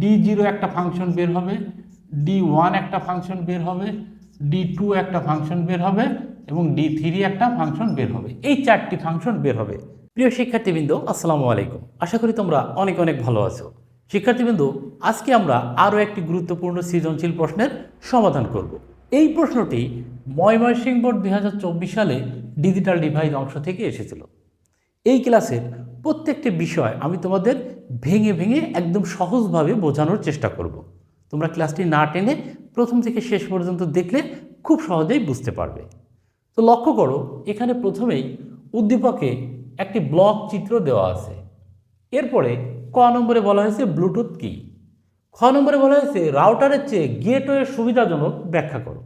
D zero একটা function বের হবে ডি ওয়ান একটা ফাংশন বের হবে ডি টু একটা ফাংশন বের হবে এবং ডি থ্রি একটা ফাংশন বের হবে। এই চারটি ফাংশন বের হবে। প্রিয় শিক্ষার্থীবৃন্দ, আসসালামু আলাইকুম। আশা করি তোমরা অনেক অনেক ভালো আছো। শিক্ষার্থীবৃন্দ, আজকে আমরা আরও একটি গুরুত্বপূর্ণ সৃজনশীল প্রশ্নের সমাধান করব। এই প্রশ্নটি ময়মনসিংহ বোর্ড দুই হাজার চব্বিশ সালে ডিজিটাল ডিভাইস অংশ থেকে এসেছিল। এই ক্লাসের প্রত্যেকটি বিষয় আমি তোমাদের ভেঙে ভেঙে একদম সহজভাবে বোঝানোর চেষ্টা করব। তোমরা ক্লাসটি না টেনে প্রথম থেকে শেষ পর্যন্ত দেখলে খুব সহজেই বুঝতে পারবে। তো লক্ষ্য করো, এখানে প্রথমেই উদ্দীপকে একটি ব্লক চিত্র দেওয়া আছে। এরপরে ক নম্বরে বলা হয়েছে ব্লুটুথ কি। খ নম্বরে বলা হয়েছে রাউটারের চেয়ে গেটওয়ে সুবিধাজনক ব্যাখ্যা করো।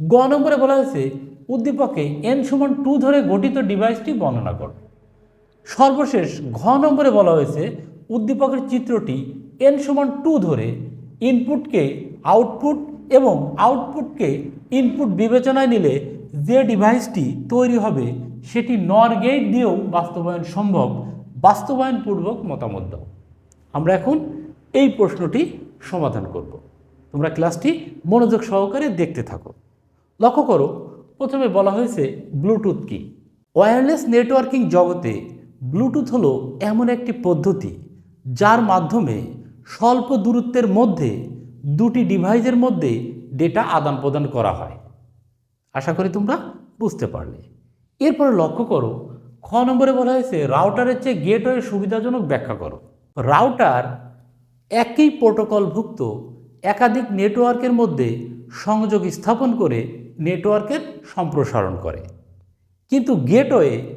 গ নম্বরে বলা হয়েছে উদ্দীপকে এন সমান টু ধরে গঠিত ডিভাইসটি বর্ণনা করো। সর্বশেষ ঘ নম্বরে বলা হয়েছে, উদ্দীপকের চিত্রটি এন সমান টু ধরে ইনপুটকে আউটপুট এবং আউটপুটকে ইনপুট বিবেচনায় নিলে যে ডিভাইসটি তৈরি হবে, সেটি নর গেট দিয়েও বাস্তবায়ন সম্ভব। বাস্তবায়নপূর্বক মতামত দাও। আমরা এখন এই প্রশ্নটি সমাধান করব। তোমরা ক্লাসটি মনোযোগ সহকারে দেখতে থাকো। লক্ষ্য করো, প্রথমে বলা হয়েছে ব্লুটুথ কি ওয়্যারলেস নেটওয়ার্কিং জগতে ব্লুটুথ হলো এমন একটি পদ্ধতি যার মাধ্যমে স্বল্প দূরত্বের মধ্যে দুটি ডিভাইসের মধ্যে ডেটা আদান প্রদান করা হয়। আশা করি তোমরা বুঝতে পারলে। এরপরে লক্ষ্য করো, খ নম্বরে বলা হয়েছে রাউটারের চেয়ে গেটওয়ে সুবিধাজনক ব্যাখ্যা করো। রাউটার একই প্রোটোকলভুক্ত একাধিক নেটওয়ার্কের মধ্যে সংযোগ স্থাপন করে নেটওয়ার্কের সম্প্রসারণ করে। কিন্তু গেটওয়ে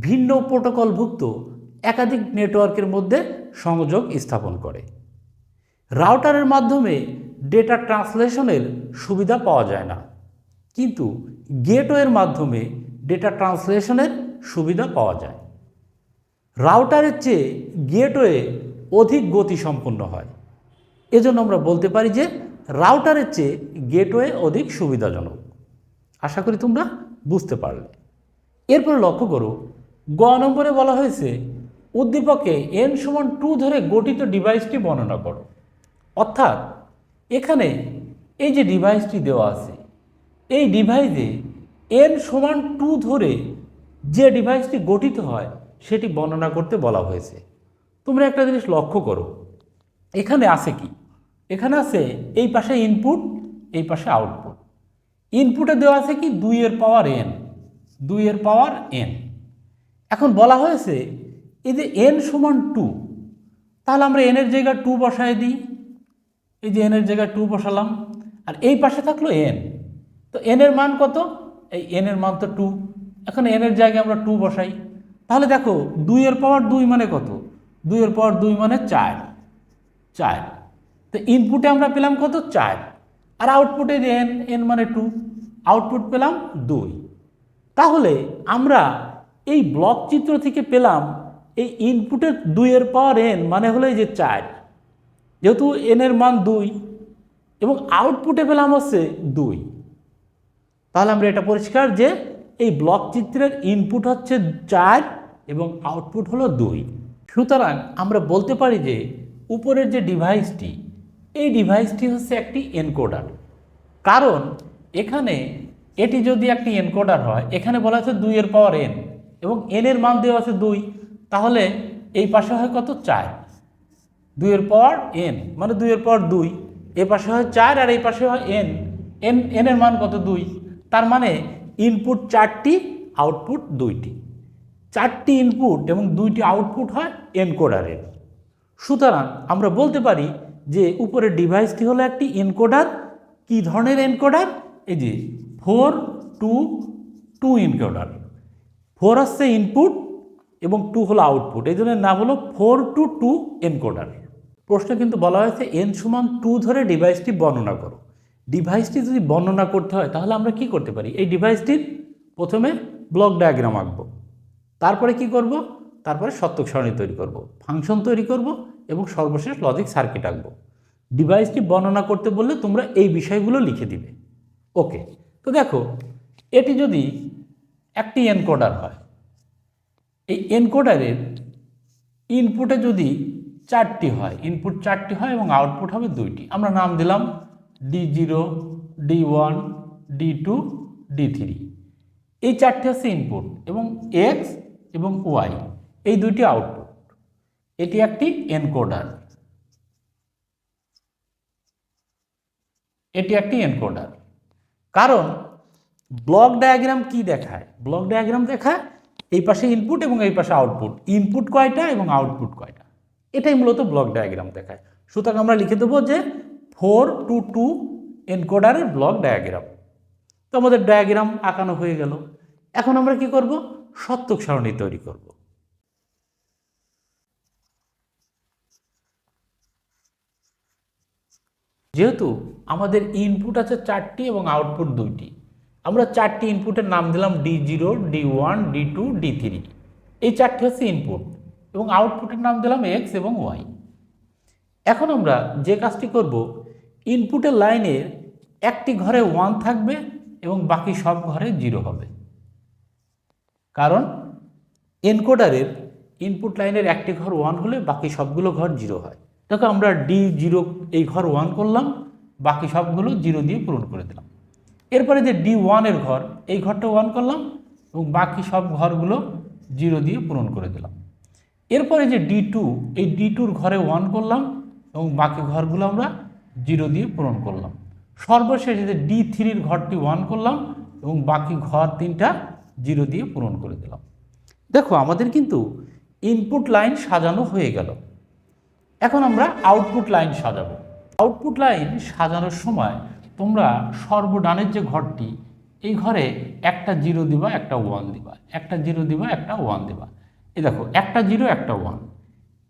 ভিন্ন প্রোটোকলভুক্ত একাধিক নেটওয়ার্কের মধ্যে সংযোগ স্থাপন করে। রাউটারের মাধ্যমে ডেটা ট্রান্সলেশনের সুবিধা পাওয়া যায় না। কিন্তু গেটওয়ের মাধ্যমে ডেটা ট্রান্সলেশনের সুবিধা পাওয়া যায়। রাউটারের চেয়ে গেটওয়ে অধিক গতি সম্পন্ন হয়। এজন্য আমরা বলতে পারি যে রাউটারের চেয়ে গেটওয়ে অধিক সুবিধাজনক। আশা করি তোমরা বুঝতে পারলে। এরপরে লক্ষ্য করো গ নম্বরে বলা হয়েছে, উদ্দীপকে এন সমান টু ধরে গঠিত ডিভাইসটি বর্ণনা করো। অর্থাৎ, এখানে এই যে ডিভাইসটি দেওয়া আছে, এই ডিভাইসে এন সমান টু ধরে যে ডিভাইসটি গঠিত হয়, সেটি বর্ণনা করতে বলা হয়েছে। তোমরা একটা জিনিস লক্ষ্য করো, এখানে আছে কি? এখানে আছে এই পাশে ইনপুট এই পাশে আউটপুট ইনপুটে দেওয়া আছে কি? দুইয়ের পাওয়ার এন দুইয়ের পাওয়ার এন এখন বলা হয়েছে, এই যে এন সমান টু তাহলে আমরা এনের জায়গায় টু বসায় দিই। এই যে এনের জায়গায় টু বসালাম, আর এই পাশে থাকল এন তো এনের মান কত? এই এনের মান তো টু এখন এনের জায়গায় আমরা টু বসাই। তাহলে দেখো দুইয়ের পাওয়ার দুই মানে কত? দুইয়ের পাওয়ার দুই মানে চার। চার। তো ইনপুটে আমরা পেলাম কত? চার। আর আউটপুটে যে এন এন মানে টু আউটপুট পেলাম দুই। তাহলে আমরা এই ব্লক চিত্র থেকে পেলাম, এই ইনপুটের দুইয়ের পাওয়ার এন মানে হলো এই যে চার। যেহেতু এনের মান দুই, এবং আউটপুটে পেলাম হচ্ছে দুই। তাহলে আমরা এটা পরিষ্কার যে এই ব্লক চিত্রের ইনপুট হচ্ছে চার এবং আউটপুট হলো দুই। সুতরাং আমরা বলতে পারি যে উপরের যে ডিভাইসটি, এই ডিভাইসটি হচ্ছে একটি এনকোডার কারণ এখানে এটি যদি একটি এনকোডার হয়, এখানে বলা আছে দুইয়ের পাওয়ার এন এবং এনের মান দেওয়া আছে দুই, তাহলে এই পাশে হয় কত? চার। দুইয়ের পর এন মানে দুইয়ের পর দুই। এ পাশে হয় চার আর এই পাশে হয় এন এন এনের মান কত? দুই। তার মানে ইনপুট চারটি আউটপুট দুইটি। চারটি ইনপুট এবং দুইটি আউটপুট হয় এনকোডারের সুতরাং আমরা বলতে পারি যে উপরের ডিভাইসটি হলো একটি এনকোডার কি ধরনের এনকোডার এই যে four two two encoder four হচ্ছে ইনপুট এবং টু হলো আউটপুট এই জন্য নাম হলো ফোর টু টু এনকোডার প্রশ্ন কিন্তু বলা হয়েছে এন সমান টু ধরে ডিভাইসটি বর্ণনা করো। ডিভাইসটি যদি বর্ণনা করতে হয়, তাহলে আমরা কি করতে পারি? এই ডিভাইসটির প্রথমে ব্লক ডায়াগ্রাম আঁকবো। তারপরে কি করব? তারপরে সত্যক সারণী তৈরি করব ফাংশন তৈরি করব এবং সর্বশেষ লজিক সার্কিট আঁকবো। ডিভাইসটি বর্ণনা করতে বললে তোমরা এই বিষয়গুলো লিখে দিবে। ওকে তো দেখো, এটি যদি একটি এনকোডার হয়। এই এনকোডারের ইনপুটে যদি চারটি হয় ইনপুট চারটি হয় এবং আউটপুট হবে দুইটি। আমরা নাম দিলাম D zero D one D two D three এই চারটি হচ্ছে ইনপুট এবং এক্স এবং ওয়াই এই দুইটি আউটপুট এটি একটি এনকোডার এটি একটি এনকোডার কারণ ব্লক ডায়াগ্রাম কি দেখায়? ব্লক ডায়াগ্রাম দেখায় এই পাশে ইনপুট এবং এই পাশে আউটপুট ইনপুট কয়টা এবং আউটপুট কয়টা? এটাই মূলত ব্লক ডায়াগ্রাম দেখায়। সুতরাং আমরা লিখে দেবো যে ফোর টু টু এনকোডারের ব্লক ডায়াগ্রাম। তো আমাদের ডায়াগ্রাম আঁকানো হয়ে গেল। এখন আমরা কি করব? সত্যক সারণী তৈরি করব। যেহেতু আমাদের ইনপুট আছে চারটি এবং আউটপুট দুইটি আমরা চারটি ইনপুটের নাম দিলাম D zero D one D two D three এই চারটি হচ্ছে ইনপুট এবং আউটপুটের নাম দিলাম এক্স এবং ওয়াই এখন আমরা যে কাজটি করব ইনপুটের লাইনের একটি ঘরে ওয়ান থাকবে এবং বাকি সব ঘরে জিরো হবে। কারণ এনকোডারের ইনপুট লাইনের একটি ঘর ওয়ান হলে বাকি সবগুলো ঘর জিরো হয়। দেখো আমরা ডি জিরো এই ঘর ওয়ান করলাম, বাকি সবগুলো জিরো দিয়ে পূরণ করে দিলাম। এরপরে যে ডি ওয়ানের ঘর, এই ঘরটা ওয়ান করলাম এবং বাকি সব ঘরগুলো জিরো দিয়ে পূরণ করে দিলাম। এরপরে যে ডি টু এই ডি টুর ঘরে ওয়ান করলাম এবং বাকি ঘরগুলো আমরা জিরো দিয়ে পূরণ করলাম। সর্বশেষ যে ডি থ্রির ঘরটি ওয়ান করলাম এবং বাকি ঘর তিনটা জিরো দিয়ে পূরণ করে দিলাম। দেখো, আমাদের কিন্তু ইনপুট লাইন সাজানো হয়ে গেল। এখন আমরা আউটপুট লাইন সাজাবো। আউটপুট লাইন সাজানোর সময় তোমরা সর্বডানের যে ঘরটি, এই ঘরে একটা জিরো দিবা, একটা ওয়ান দিবা। একটা জিরো দিবা, একটা ওয়ান দিবা। এই দেখো, একটা জিরো, একটা ওয়ান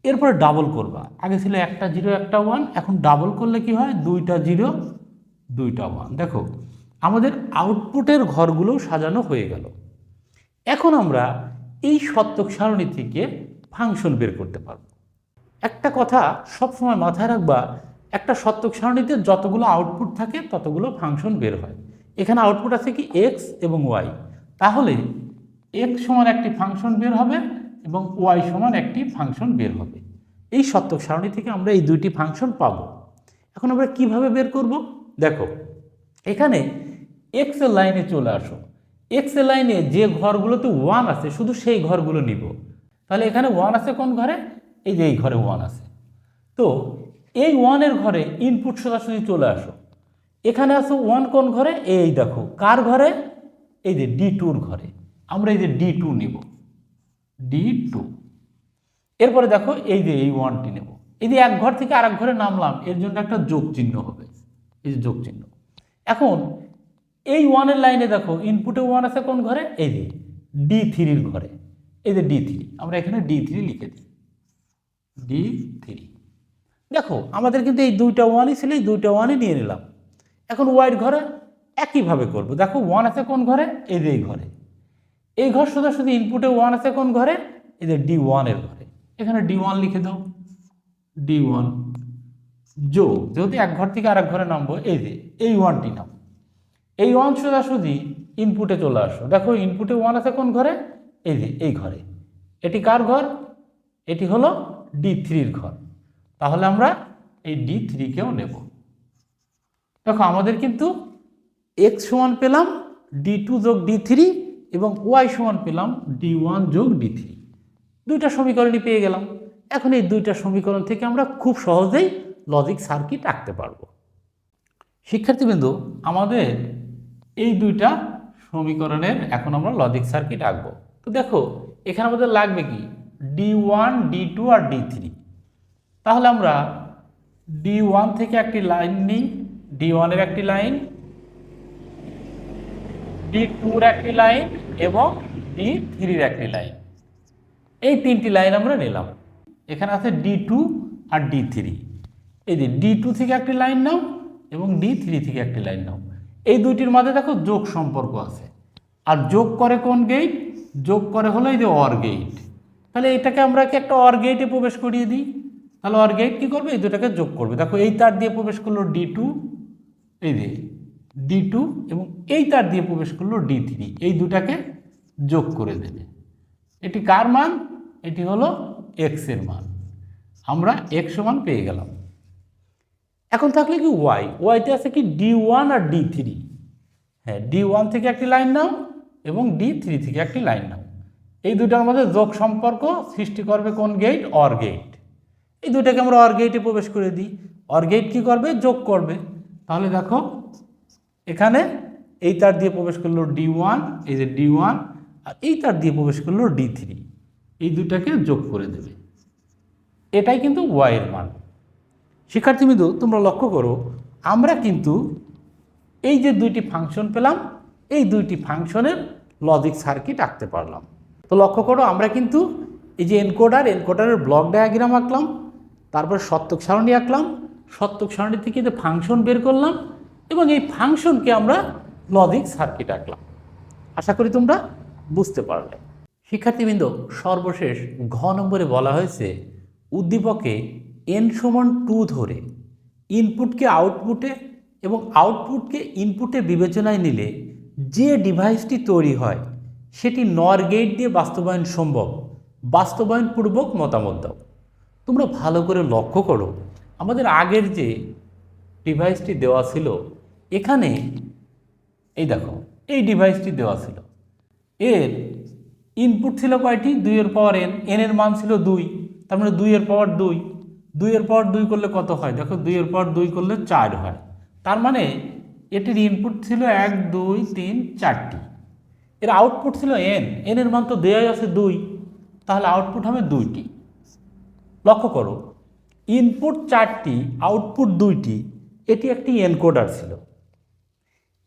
এরপরে ডাবল করবা। আগে ছিল একটা জিরো, একটা ওয়ান এখন ডাবল করলে কি হয়? দুইটা জিরো, দুইটা ওয়ান দেখো, আমাদের আউটপুটের ঘরগুলো সাজানো হয়ে গেল। এখন আমরা এই সত্যক সারণী থেকে ফাংশন বের করতে পারব। একটা কথা সবসময় মাথায় রাখবা একটা সত্যক সারণীতে যতগুলো আউটপুট থাকে, ততগুলো ফাংশন বের হয়। এখানে আউটপুট আছে কি? এক্স এবং ওয়াই তাহলে এক্স সমান একটি ফাংশন বের হবে এবং ওয়াই সমান একটি ফাংশন বের হবে। এই সত্যক সারণী থেকে আমরা এই দুইটি ফাংশন পাবো। এখন আমরা কীভাবে বের করব? দেখো, এখানে এক্সের লাইনে চলে আসো। এক্সের লাইনে যে ঘরগুলোতে ওয়ান আছে, শুধু সেই ঘরগুলো নিব। তাহলে এখানে ওয়ান আছে কোন ঘরে? এই যে এই ঘরে ওয়ান আছে। তো এই ওয়ানের ঘরে ইনপুট সোজাসুজি চলে আসো। এখানে আসো ওয়ান কোন ঘরে? এই দেখো। কার ঘরে? এই যে ডি টুর ঘরে। আমরা এই যে ডি টু নেব। ডি টু এরপরে দেখো এই যে এই ওয়ানটি নেব। এই যে এক ঘর থেকে আরেক ঘরে নামলাম, এর জন্য একটা যোগ চিহ্ন হবে। এই যে যোগ চিহ্ন। এখন এই ওয়ানের লাইনে দেখো ইনপুটে ওয়ান আছে কোন ঘরে? এই যে ডি থ্রির ঘরে। এই যে ডি থ্রি আমরা এখানে ডি থ্রি লিখে দিই। ডি থ্রি দেখো, আমাদের কিন্তু এই দুইটা ওয়ানই ছিল, এই দুইটা ওয়ানই নিয়ে নিলাম। এখন ওয়াইড ঘরে একইভাবে করব। দেখো ওয়ান আছে কোন ঘরে? এই যে এই ঘরে। এই ঘর শুধু শুধু ইনপুটে ওয়ান আছে কোন ঘরে? এই যে ডি ওয়ানের ঘরে। এখানে ডি ওয়ান লিখে দাও। ডি ওয়ান যোগ যেহেতু এক ঘর থেকে আরেক ঘরে নামবো, এই যে, এই ওয়ানটি নাম এই ওয়ান সোজাসুজি ইনপুটে চলে আসো। দেখো ইনপুটে ওয়ান আছে কোন ঘরে? এই যে, এই ঘরে। এটি কার ঘর? এটি হলো ডি থ্রির ঘর। তাহলে আমরা এই ডি থ্রিকেও নেব। দেখো, আমাদের কিন্তু এক্স সমান পেলাম ডি টু যোগ ডি থ্রি এবং ওয়াই সমান পেলাম ডি ওয়ান যোগ ডি থ্রি দুইটা সমীকরণই পেয়ে গেলাম। এখন এই দুইটা সমীকরণ থেকে আমরা খুব সহজেই লজিক সার্কিট আঁকতে পারব। শিক্ষার্থীবৃন্দু, আমাদের এই দুইটা সমীকরণের এখন আমরা লজিক সার্কিট আঁকবো। তো দেখো, এখানে আমাদের লাগবে কি? ডি ওয়ান ডি টু আর ডি থ্রি তাহলে আমরা ডি ওয়ান থেকে একটি লাইন নিই ডি ওয়ানের একটি লাইন ডি টুর একটি লাইন এবং ডি থ্রির একটি লাইন। এই তিনটি লাইন আমরা নিলাম। এখানে আছে ডি টু আর ডি থ্রি এই যে ডি টু থেকে একটি লাইন নাও এবং ডি থ্রি থেকে একটি লাইন নাও। এই দুইটির মাঝে দেখো যোগ সম্পর্ক আছে। আর যোগ করে কোন গেট যোগ করে হলো এই যে অর গেট তাহলে এটাকে আমরা কি একটা অর গেটে প্রবেশ করিয়ে দিই? তাহলে অর গেট কী করবে? এই দুটাকে যোগ করবে। দেখো, এই তার দিয়ে প্রবেশ করল ডি টু এই যে ডি টু এবং এই তার দিয়ে প্রবেশ করল ডি থ্রি এই দুটাকে যোগ করে দেবে। এটি কার মান? এটি হলো এক্সের মান। আমরা এক্স সমান পেয়ে গেলাম। এখন থাকলে কি ওয়াই ওয়াইতে আছে কি ডি ওয়ান আর ডি থ্রি হ্যাঁ ডি ওয়ান থেকে একটি লাইন নাও এবং ডি থ্রি থেকে একটি লাইন নাও। এই দুটার মধ্যে যোগ সম্পর্ক সৃষ্টি করবে কোন গেট অর গেট এই দুটাকে আমরা অর গেটে প্রবেশ করে দিই। অর গেট কী করবে? যোগ করবে। তাহলে দেখো, এখানে এই তার দিয়ে প্রবেশ করল ডি ওয়ান এই যে ডি ওয়ান আর এই তার দিয়ে প্রবেশ করল ডি থ্রি এই দুটাকে যোগ করে দেবে। এটাই কিন্তু ওয়াইয়ের মান। শিক্ষার্থী শিক্ষার্থীবৃন্দ, তোমরা লক্ষ্য করো, আমরা কিন্তু এই যে দুইটি ফাংশন পেলাম, এই দুইটি ফাংশনের লজিক সার্কিট আঁকতে পারলাম। তো লক্ষ্য করো, আমরা কিন্তু এই যে এনকোডার এনকোডারের ব্লক ডায়াগ্রাম আঁকলাম। তারপর সত্যক সারণী আঁকলাম, সত্যক সারণী থেকে যে ফাংশন বের করলাম এবং এই ফাংশনকে আমরা লজিক সার্কিট আঁকলাম। আশা করি তোমরা বুঝতে পারলে। শিক্ষার্থীবৃন্দ, সর্বশেষ ঘ নম্বরে বলা হয়েছে, উদ্দীপকে এন সমান টু ধরে ইনপুটকে আউটপুটে এবং আউটপুটকে ইনপুটে বিবেচনায় নিলে যে ডিভাইসটি তৈরি হয়, সেটি নর গেট দিয়ে বাস্তবায়ন সম্ভব, বাস্তবায়নপূর্বক মতামত দাও। তোমরা ভালো করে লক্ষ্য করো, আমাদের আগের যে ডিভাইসটি দেওয়া ছিল, এখানে এই দেখো, এই ডিভাইসটি দেওয়া ছিল। এর ইনপুট ছিল কয়টি? দুইয়ের পাওয়ার এন এন এর মান ছিল দুই, তার মানে দুইয়ের পাওয়ার দুই। দুইয়ের পাওয়ার দুই করলে কত হয়? দেখো, দুইয়ের পাওয়ার দুই করলে চার হয়। তার মানে এটির ইনপুট ছিল এক, দুই, তিন, চারটি। এর আউটপুট ছিল এন এন এর মান তো দেয়াই আছে দুই। তাহলে আউটপুট হবে দুইটি। লক্ষ্য করো ইনপুট চারটি আউটপুট দুইটি, এটি একটি এনকোডার ছিল।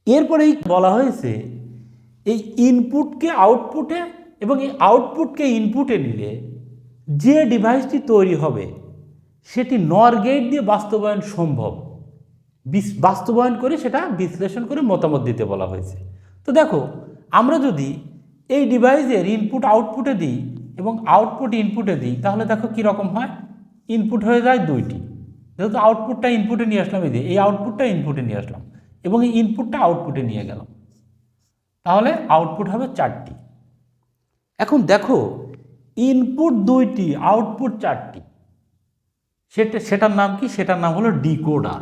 এরপরেই বলা হয়েছে, এই ইনপুটকে আউটপুটে এবং এই আউটপুটকে ইনপুটে নিলে যে ডিভাইসটি তৈরি হবে, সেটি নর গেট দিয়ে বাস্তবায়ন সম্ভব। বিস- বাস্তবায়ন করে সেটা বিশ্লেষণ করে মতামত দিতে বলা হয়েছে। তো দেখো, আমরা যদি এই ডিভাইসের ইনপুট আউটপুটে দিই এবং আউটপুট ইনপুটে দিই, তাহলে দেখো কী রকম হয়? ইনপুট হয়ে যায় দুইটি। যেহেতু আউটপুটটা ইনপুটে নিয়ে আসলাম, এই এই আউটপুটটা ইনপুটে নিয়ে আসলাম, এবং এই ইনপুটটা আউটপুটে নিয়ে গেলাম। তাহলে আউটপুট হবে চারটি। এখন দেখো ইনপুট দুইটি আউটপুট চারটি। সেটা, সেটার নাম কি? সেটার নাম হলো ডিকোডার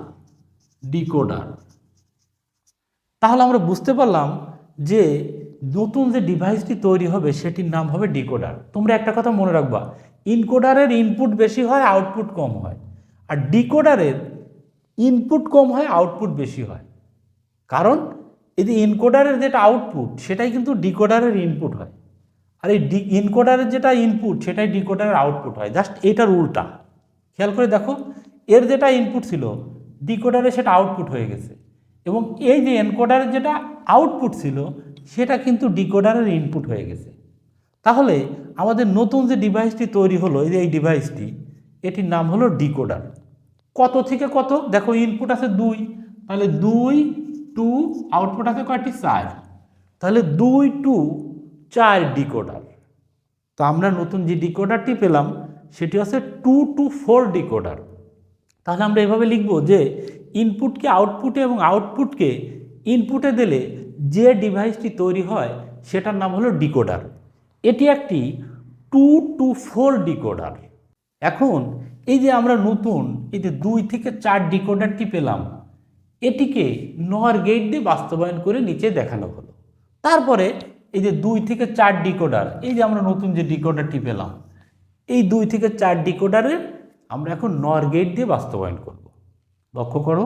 ডিকোডার তাহলে আমরা বুঝতে পারলাম যে নতুন যে ডিভাইসটি তৈরি হবে, সেটির নাম হবে ডিকোডার তোমরা একটা কথা মনে রাখবা ইনকোডারের ইনপুট বেশি হয় আউটপুট কম হয়। আর ডিকোডারের ইনপুট কম হয় আউটপুট বেশি হয়। কারণ, এই ইনকোডারের যেটা আউটপুট সেটাই কিন্তু ডিকোডারের ইনপুট হয়। আর এই ডি ইনকোডারের যেটা ইনপুট সেটাই ডিকোডারের আউটপুট হয়। জাস্ট এটার উল্টা। খেয়াল করে দেখো, এর যেটা ইনপুট ছিল ডিকোডারে সেটা আউটপুট হয়ে গেছে। এবং এই যে এনকোডারের যেটা আউটপুট ছিল সেটা কিন্তু ডিকোডারের ইনপুট হয়ে গেছে। তাহলে আমাদের নতুন যে ডিভাইসটি তৈরি হলো, এই ডিভাইসটি এটির নাম হলো ডিকোডার। কত থেকে কত? দেখো ইনপুট আছে দুই, তাহলে দুই টু আউটপুট আছে কয়েকটি চার। তাহলে দুই টু চার ডিকোডার। তো আমরা নতুন যে ডিকোডারটি পেলাম, সেটি হচ্ছে টু টু ফোর ডিকোডার। তাহলে আমরা এভাবে লিখব যে ইনপুটকে আউটপুটে এবং আউটপুটকে ইনপুটে দিলে যে ডিভাইসটি তৈরি হয়, সেটার নাম হলো ডিকোডার। এটি একটি টু টু ফোর ডিকোডার। এখন এই যে আমরা নতুন, এই যে দুই থেকে চার ডিকোডারটি পেলাম, এটিকে নর গেট দিয়ে বাস্তবায়ন করে নিচে দেখানো হলো। তারপরে এই যে দুই থেকে চার ডিকোডার, এই যে আমরা নতুন যে ডিকোডারটি পেলাম, এই দুই থেকে চার ডিকোডারের আমরা এখন নর গেট দিয়ে বাস্তবায়ন করব। লক্ষ্য করো।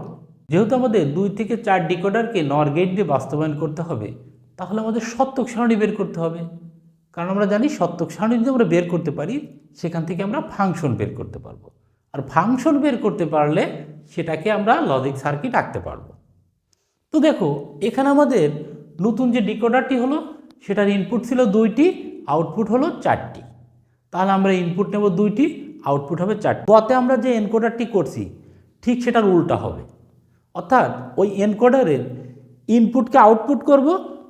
যেহেতু আমাদের দুই থেকে চার ডিকোডারকে নর গেট দিয়ে বাস্তবায়ন করতে হবে, তাহলে আমাদের সত্যক সারণী বের করতে হবে। কারণ আমরা জানি সত্যক সারণী যদি আমরা বের করতে পারি, সেখান থেকে আমরা ফাংশন বের করতে পারব। আর ফাংশন বের করতে পারলে সেটাকে আমরা লজিক সার্কিট আঁকতে পারব। তো দেখো, এখানে আমাদের নতুন যে ডিকোডারটি হলো, সেটার ইনপুট ছিল দুইটি আউটপুট হলো চারটি। তাহলে আমরা ইনপুট নেব দুইটি আউটপুট হবে চারটি। পথে আমরা যে এনকোডারটি করছি, ঠিক সেটার উল্টা হবে। অর্থাৎ ওই এনকোডারের ইনপুটকে আউটপুট করব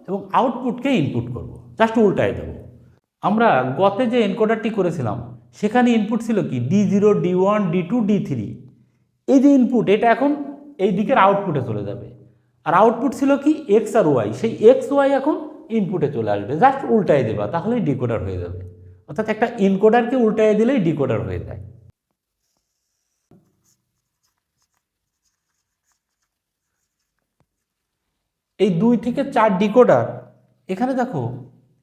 এবং আউটপুটকে ইনপুট করব। জাস্ট উল্টায় দেবো। আমরা গতে যে এনকোডারটি করেছিলাম, সেখানে ইনপুট ছিল কি? D zero D one D two D three এই যে ইনপুট, এটা এখন এই দিকের আউটপুটে চলে যাবে। আর আউটপুট ছিল কি? এক্স আর ওয়াই সেই এক্স ওয়াই এখন ইনপুটে চলে আসবে। জাস্ট উল্টায় দেবা, তাহলেই ডিকোডার হয়ে যাবে। অর্থাৎ একটা ইনকোডারকে উল্টায় দিলেই ডিকোডার হয়ে যায়। এই দুই থেকে চার ডিকোডার, এখানে দেখো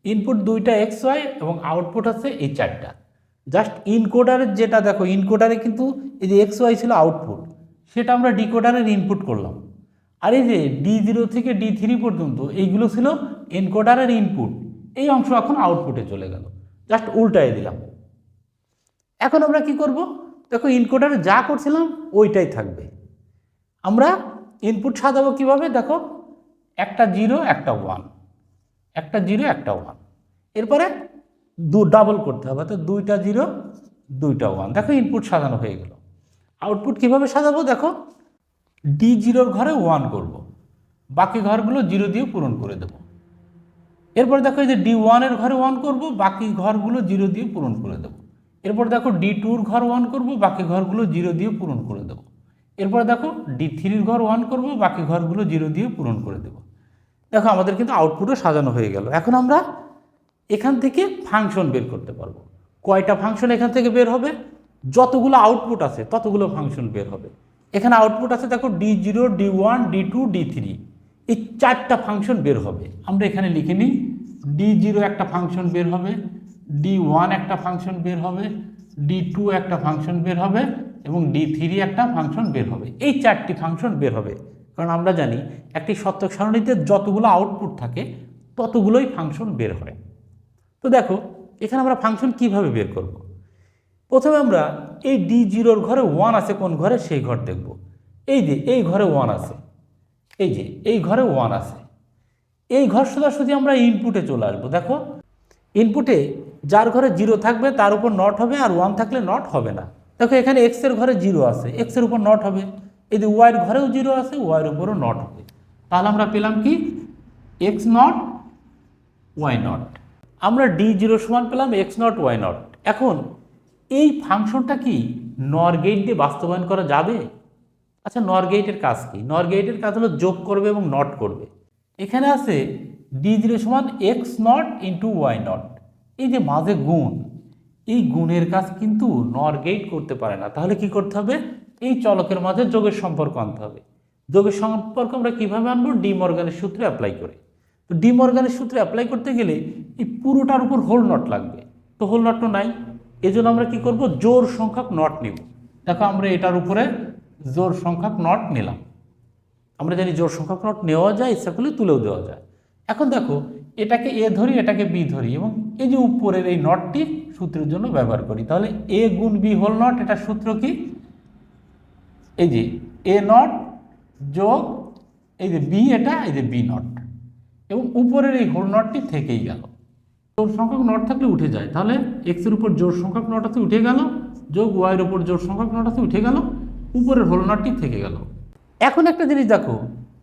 ইনপুট দুইটা এক্স ওয়াই এবং আউটপুট আছে এই চারটা। জাস্ট ইনকোডারের যেটা দেখো ইনকোডারে কিন্তু এই যে এক্স ওয়াই ছিল আউটপুট সেটা আমরা ডিকোডারের ইনপুট করলাম। আর এই যে ডি জিরো থেকে ডি থ্রি পর্যন্ত, এইগুলো ছিল এনকোডারের ইনপুট এই অংশ এখন আউটপুটে চলে গেল। জাস্ট উল্টায় দিলাম। এখন আমরা কি করব? দেখো ইনকোডারে যা করছিলাম, ওইটাই থাকবে। আমরা ইনপুট সাজাবো কীভাবে? দেখো একটা জিরো, একটা ওয়ান। একটা জিরো, একটা ওয়ান। এরপরে দু ডাবল করতে হবে। তো দুইটা জিরো, দুইটা ওয়ান। দেখো ইনপুট সাজানো হয়ে গেল। আউটপুট কীভাবে সাজাবো? দেখো ডি জিরোর ঘরে ওয়ান করব। বাকি ঘরগুলো জিরো দিয়ে পূরণ করে দেব। এরপর দেখো এই যে ডি ওয়ানের ঘরে ওয়ান করব, বাকি ঘরগুলো জিরো দিয়ে পূরণ করে দেব। এরপর দেখো ডি টুর ঘর ওয়ান করব, বাকি ঘরগুলো জিরো দিয়ে পূরণ করে দেব। এরপর দেখো ডি থ্রির ঘর ওয়ান করব, বাকি ঘরগুলো জিরো দিয়ে পূরণ করে দেব। দেখো, আমাদের কিন্তু আউটপুটও সাজানো হয়ে গেল। এখন আমরা এখান থেকে ফাংশন বের করতে পারব। কয়টা ফাংশন এখান থেকে বের হবে? যতগুলো আউটপুট আছে, ততগুলো ফাংশন বের হবে। এখানে আউটপুট আছে, দেখো D zero D one D two D three এই চারটা ফাংশন বের হবে। আমরা এখানে লিখে নিই ডি জিরো একটা ফাংশন বের হবে ডি ওয়ান একটা ফাংশন বের হবে ডি টু একটা ফাংশন বের হবে, এবং ডি থ্রি একটা ফাংশন বের হবে। এই চারটি ফাংশন বের হবে। কারণ আমরা জানি একটি সত্যক সারণীতে যতগুলো আউটপুট থাকে, ততগুলোই ফাংশন বের হয়। তো দেখো, এখানে আমরা ফাংশন কীভাবে বের করব। প্রথমে আমরা এই ডি জিরোর ঘরে ওয়ান আছে, কোন ঘরে? সেই ঘর দেখব। এই যে, এই ঘরে ওয়ান আছে। এই যে, এই ঘরে ওয়ান আছে। এই ঘর সোজাসুজি আমরা ইনপুটে চলে আসব। দেখো ইনপুটে যার ঘরে জিরো থাকবে, তার উপর নট হবে, আর ওয়ান থাকলে নট হবে না। দেখো, এখানে এক্সের ঘরে জিরো আছে। এক্সের উপর নট হবে। এই ওয়াইয়ের ঘরেও জিরো আছে ওয়াইয়ের উপরও নট হবে। তাহলে আমরা পেলাম কি? এক্স নট ওয়াই নট আমরা ডি জিরো সমান পেলাম এক্স নট ওয়াই নট এখন, এই ফাংশনটা কি নর গেট দিয়ে বাস্তবায়ন করা যাবে? আচ্ছা নর গেটের কাজ কি? নর গেটের কাজ হলো যোগ করবে এবং নট করবে। এখানে আছে ডি জিরো সমান X not into Y not এই যে মাঝে গুণ, এই গুণের কাজ কিন্তু নর গেট করতে পারে না। তাহলে কি করতে হবে? এই চলকের মাঝে যোগের সম্পর্ক আনতে হবে। যোগের সম্পর্ক আমরা কীভাবে আনব? ডিমর্গানের সূত্রে অ্যাপ্লাই করে। তো ডি মর্গানের সূত্রে অ্যাপ্লাই করতে গেলে এই পুরোটার উপর হোল নট লাগবে। তো হোল নট তো নাই। এজন্য আমরা কি করব? জোর সংখ্যক নট নিব। দেখো আমরা এটার উপরে জোর সংখ্যক নট নিলাম। আমরা জানি জোর সংখ্যক নট নেওয়া যায়, ইচ্ছা করলে তুলেও দেওয়া যায়। এখন দেখো, এটাকে এ ধরি, এটাকে বি ধরি এবং এই যে উপরের এই নটটি সূত্রের জন্য ব্যবহার করি। তাহলে এ গুণ বি হোল নট এটা সূত্র কি? এই যে এ নট যোগ এই যে বি এটা, এই যে বি নট এবং উপরের এই হোল নটটি থেকেই গেল। জোর সংখ্যক নট থাকলে উঠে যায়। তাহলে এক্সের উপর জোর সংখ্যক নট আছে, উঠে গেল। যোগ ওয়াইয়ের উপর জোর সংখ্যক নট আছে, উঠে গেল। উপরের হোল নটটি থেকে গেল। এখন একটা জিনিস দেখো,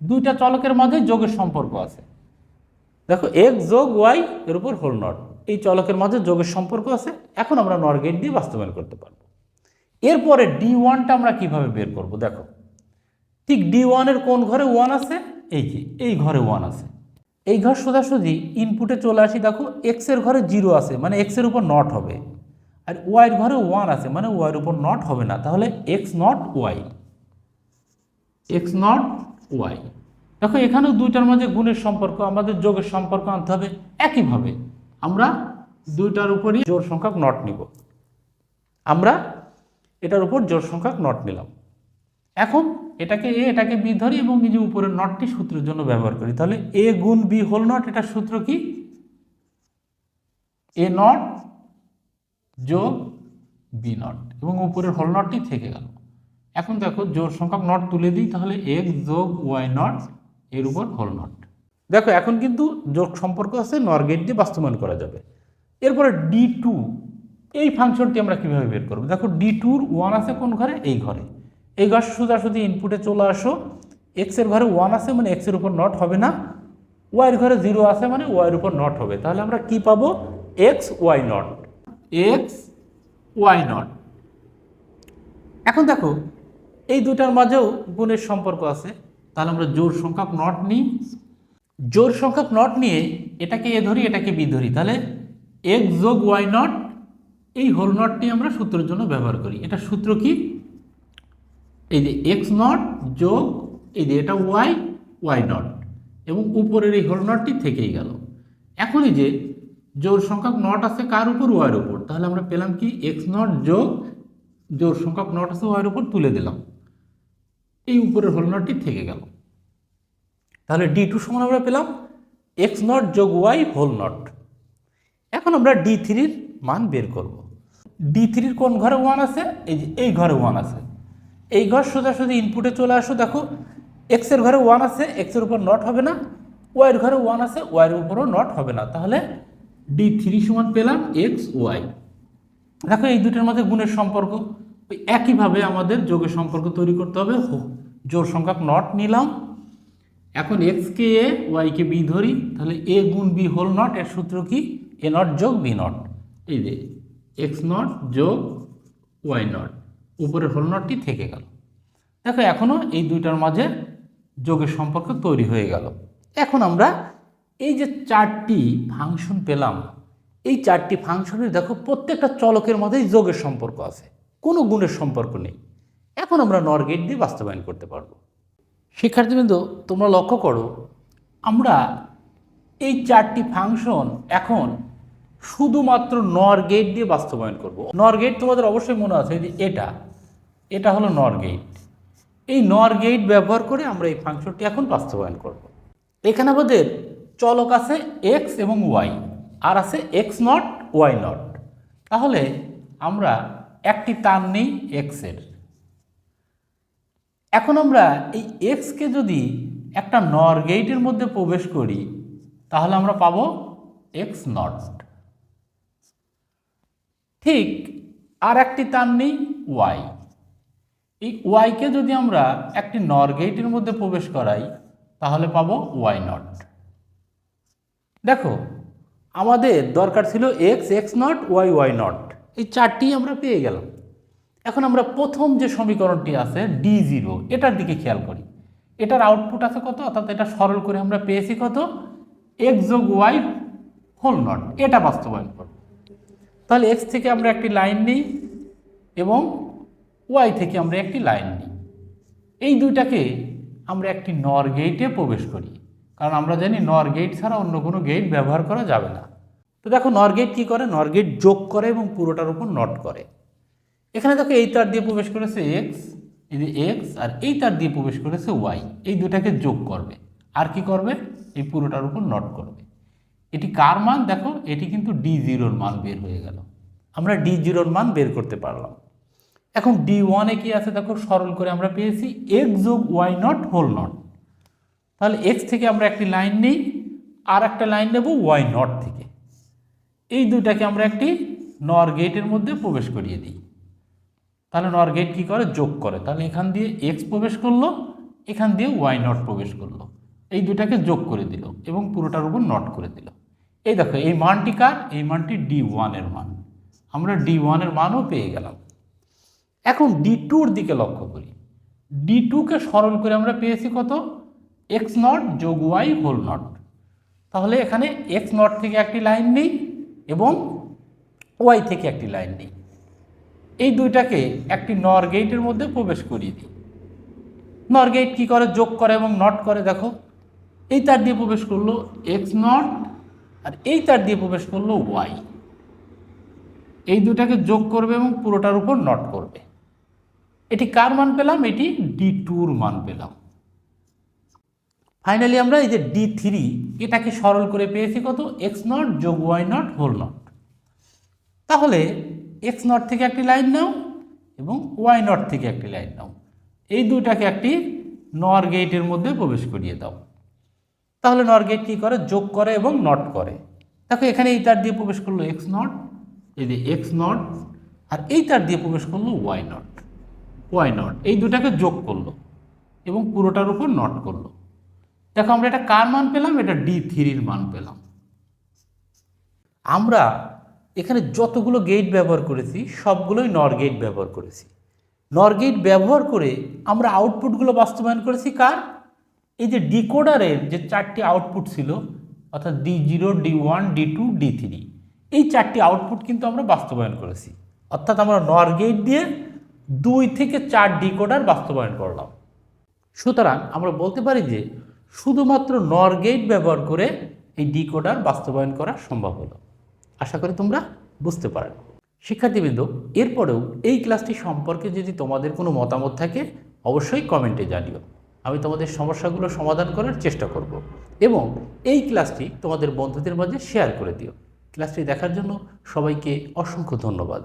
দুইটা চলকের মাঝে যোগের সম্পর্ক আছে। দেখো এক্স যোগ ওয়াই এর উপর হোল নট এই চলকের মাঝে যোগের সম্পর্ক আছে। এখন আমরা নর গেট দিয়ে বাস্তবায়ন করতে পারব। এরপরে ডি ওয়ানটা আমরা কীভাবে বের করব? দেখো, ঠিক ডি ওয়ানের কোন ঘরে ওয়ান আছে? এই যে, এই ঘরে ওয়ান আছে। এই ঘর সোজাসুজি ইনপুটে চলে আসি, দেখো এক্সের ঘরে জিরো আছে মানে এক্সের উপর নট হবে। আর ওয়াইয়ের ঘরে ওয়ান আছে মানে ওয়াইয়ের উপর নট হবে না। তাহলে X not Y X not Y দেখো, এখানেও দুইটার মাঝে গুণের সম্পর্ক, আমাদের যোগের সম্পর্ক আনতে হবে একইভাবে। আমরা দুইটার উপরই জোর সংখ্যক নট নিব। আমরা এটার উপর জোর সংখ্যক নট নিলাম। এখন এটাকে এ, এটাকে বি ধরি এবং এই যে উপরের নটটি সূত্রের জন্য ব্যবহার করি। তাহলে এ গুণ বি হোল নট এটার সূত্র কি? এ নট যোগ বি নট এবং উপরের হোল নটটি থেকে গেল। এখন দেখো জোর সংখ্যক নট তুলে দিই, তাহলে এক্স যোগ ওয়াই নট এর উপর হোল নট দেখো, এখন কিন্তু যোগ সম্পর্ক আছে নর গেট দিয়ে বাস্তবায়ন করা যাবে। এরপরে ডি টু এই ফাংশনটি আমরা কীভাবে বের করব? দেখো ডি টুর ওয়ান আছে কোন ঘরে? এই ঘরে। এই ঘর সোজাসুজি ইনপুটে চলে আসো। এক্সের ঘরে ওয়ান আছে মানে এক্সের উপর নট হবে না। ওয়াইয়ের ঘরে জিরো আছে মানে ওয়াইয়ের উপর নট হবে। তাহলে আমরা কি পাবো? X Y not X Y not এখন দেখো, এই দুটার মাঝেও গুণের সম্পর্ক আছে। তাহলে আমরা জোর সংখ্যক নট নিই। জোর সংখ্যক নট নিয়ে এটাকে এ ধরি, এটাকে বি ধরি। তাহলে এক্স যোগ ওয়াই নট এই হোল নটটি আমরা সূত্রের জন্য ব্যবহার করি। এটা সূত্র কি? এই যে এক্স নট যোগ এই যে এটা ওয়াই ওয়াই নট এবং উপরের এই হোল নটটি থেকেই গেল। এখন এই যে জোর সংখ্যক নট আছে কার উপর? ওয়ার উপর। তাহলে আমরা পেলাম কি? এক্স নট যোগ জোর সংখ্যক নট আছে ওয়ার উপর তুলে দিলাম। এই উপরের হোল নটটি থেকে গেল। তাহলে ডি টু সমান আমরা পেলাম এক্স নট যোগ ওয়াই হোল নট এখন আমরা ডি থ্রির মান বের করব। ডি থ্রির কোন ঘরে ওয়ান আছে? এই যে এই ঘরে ওয়ান আছে। এই ঘর সোজাসুজি ইনপুটে চলে আসো, দেখো এক্সের ঘরে ওয়ান আছে এক্সের উপর নট হবে না। ওয়াইয়ের ঘরে ওয়ান আছে ওয়াইয়ের উপরও নট হবে না। তাহলে ডি থ্রি সমান পেলাম এক্স ওয়াই দেখো, এই দুটোর মধ্যে গুণের সম্পর্ক। ওই একইভাবে আমাদের যোগের সম্পর্ক তৈরি করতে হবে। জোর সংখ্যক নট নিলাম। এখন এক্সকে এ ওয়াইকে বি ধরি, তাহলে এ গুণ বি হোল নট এর সূত্র কি? এ নট যোগ বি নট এই যে এক্স নট যোগ ওয়াই নট উপরের হোল নটটি থেকে গেল। দেখো এখনও এই দুইটার মাঝে যোগের সম্পর্ক তৈরি হয়ে গেল। এখন আমরা এই যে চারটি ফাংশন পেলাম, এই চারটি ফাংশনের দেখো প্রত্যেকটা চলকের মধ্যেই যোগের সম্পর্ক আছে, কোনো গুণের সম্পর্ক নেই। এখন আমরা নর গেট দিয়ে বাস্তবায়ন করতে পারব। শিক্ষার্থীবৃন্দ, তোমরা লক্ষ্য করো, আমরা এই চারটি ফাংশন এখন শুধুমাত্র নর গেট দিয়ে বাস্তবায়ন করব। নর গেট তোমাদের অবশ্যই মনে আছে যে এটা এটা হলো নর গেট এই নর গেট ব্যবহার করে আমরা এই ফাংশনটি এখন বাস্তবায়ন করব। এখানে আমাদের চলক আছে এক্স এবং ওয়াই আর আছে এক্স নট ওয়াই নট তাহলে আমরা একটি তার নেই এক্সের এখন আমরা এই এক্সকে যদি একটা নর গেটের মধ্যে প্রবেশ করি, তাহলে আমরা পাবো এক্স নট ঠিক আর একটি তার নেই ওয়াই এই ওয়াইকে যদি আমরা একটি নর গেটের মধ্যে প্রবেশ করাই, তাহলে পাবো ওয়াই নট দেখো, আমাদের দরকার ছিল X X not Y Y not এই চারটি আমরা পেয়ে গেলাম। এখন আমরা প্রথম যে সমীকরণটি আছে ডি জিরো এটার দিকে খেয়াল করি। এটার আউটপুট আছে কত? অর্থাৎ এটা সরল করে আমরা পেয়েছি কত? এক্স যোগ ওয়াই হোল নট এটা বাস্তবায়ন করব। তাহলে এক্স থেকে আমরা একটি লাইন নিই এবং ওয়াই থেকে আমরা একটি লাইন নিই। এই দুইটাকে আমরা একটি নর গেটে প্রবেশ করি। কারণ আমরা জানি নর গেট ছাড়া অন্য কোনো গেট ব্যবহার করা যাবে না। তো দেখো নর গেট কী করে? নর গেট যোগ করে এবং পুরোটার উপর নট করে। এখানে দেখো এই তার দিয়ে প্রবেশ করেছে এক্স এই যে এক্স আর এই তার দিয়ে প্রবেশ করেছে ওয়াই এই দুটাকে যোগ করবে। আর কি করবে? এই পুরোটার উপর নট করবে। এটি কার মান? দেখো, এটি কিন্তু ডি জিরোর মান বের হয়ে গেল। আমরা ডি জিরোর মান বের করতে পারলাম। এখন ডি ওয়ানে কি আছে? দেখো, সরল করে আমরা পেয়েছি এক্স যোগ ওয়াই নট হোল নট তাহলে এক্স থেকে আমরা একটি লাইন নিই, আর একটা লাইন নেব ওয়াই নট থেকে। এই দুইটাকে আমরা একটি নর গেটের মধ্যে প্রবেশ করিয়ে দিই। তাহলে নর গেট কী করে? যোগ করে। তাহলে এখান দিয়ে এক্স প্রবেশ করল, এখান দিয়ে ওয়াই নট প্রবেশ করল। এই দুটাকে যোগ করে দিল এবং পুরোটার উপর নট করে দিল। এই দেখো, এই মানটি কার? এই মানটি ডি ওয়ানের মান। আমরা ডি ওয়ানের মানও পেয়ে গেলাম। এখন ডি টুর দিকে লক্ষ্য করি। ডি টুকে সরল করে আমরা পেয়েছি কত? এক্স নট যোগ ওয়াই হোল নট তাহলে এখানে এক্স নট থেকে একটি লাইন নেই এবং ওয়াই থেকে একটি লাইন নেই। এই দুইটাকে একটি নর গেটের মধ্যে প্রবেশ করিয়ে দিই। নর গেট কী করে? যোগ করে এবং নট করে, দেখো। এই তার দিয়ে প্রবেশ করল এক্স নট আর এই তার দিয়ে প্রবেশ করল ওয়াই এই দুটাকে যোগ করবে এবং পুরোটার উপর নট করবে। এটি কার মান পেলাম? এটি ডি টুর মান পেলাম। ফাইনালি আমরা এই যে ডি থ্রি এটাকে সরল করে পেয়েছি কত? এক্স নট যোগ ওয়াই নট হোল নট তাহলে এক্স নট থেকে একটি লাইন নাও এবং ওয়াই নট থেকে একটি লাইন নাও। এই দুটাকে একটি নর গেটের মধ্যে প্রবেশ করিয়ে দাও। তাহলে নর গেট কী করে? যোগ করে এবং নট করে। দেখো, এখানে এই তার দিয়ে প্রবেশ করল এক্স নট এই যে এক্স নট আর এই তার দিয়ে প্রবেশ করল ওয়াই নট ওয়াই নট এই দুটাকে যোগ করল এবং পুরোটার উপর নট করল। দেখো, আমরা এটা কার মান পেলাম? এটা ডি থ্রির মান পেলাম। আমরা এখানে যতগুলো গেট ব্যবহার করেছি, সবগুলোই নর গেট ব্যবহার করেছি। নর গেট ব্যবহার করে আমরা আউটপুটগুলো বাস্তবায়ন করেছি কার? এই যে ডিকোডারের যে চারটি আউটপুট ছিল, অর্থাৎ D zero D one D two D three এই চারটি আউটপুট কিন্তু আমরা বাস্তবায়ন করেছি। অর্থাৎ আমরা নর গেট দিয়ে দুই থেকে চার ডিকোডার বাস্তবায়ন করলাম। সুতরাং আমরা বলতে পারি যে শুধুমাত্র নর গেট ব্যবহার করে এই ডিকোডার বাস্তবায়ন করা সম্ভব হলো। আশা করি তোমরা বুঝতে পারো। শিক্ষার্থীবৃন্দ, এরপরেও এই ক্লাসটি সম্পর্কে যদি তোমাদের কোনো মতামত থাকে, অবশ্যই কমেন্টে জানিও। আমি তোমাদের সমস্যাগুলো সমাধান করার চেষ্টা করব। এবং এই ক্লাসটি তোমাদের বন্ধুদের মাঝে শেয়ার করে দিও। ক্লাসটি দেখার জন্য সবাইকে অসংখ্য ধন্যবাদ।